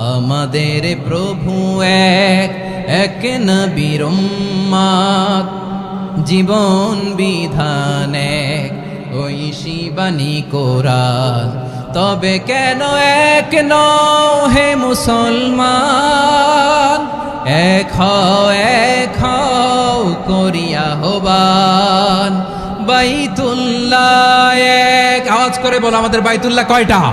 আমাদের প্রভু এক এক নবীর জীবন বিধান এক, ওই শিবানী কোরআন তবে কেন এক নও হে মুসলমান? এক হও, এক করিয়া হবান বাইতুল্লাহ এক, আওয়াজ করে বলো আমাদের বাইতুল্লাহ কয়টা?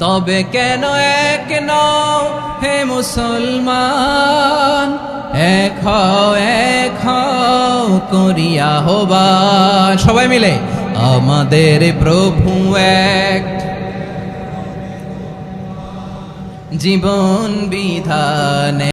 তবে কেন এক নও হে মুসলমান? এক এক করিয়া হবা। সবাই মিলে আমাদের প্রভু এক। জীবন বিধানে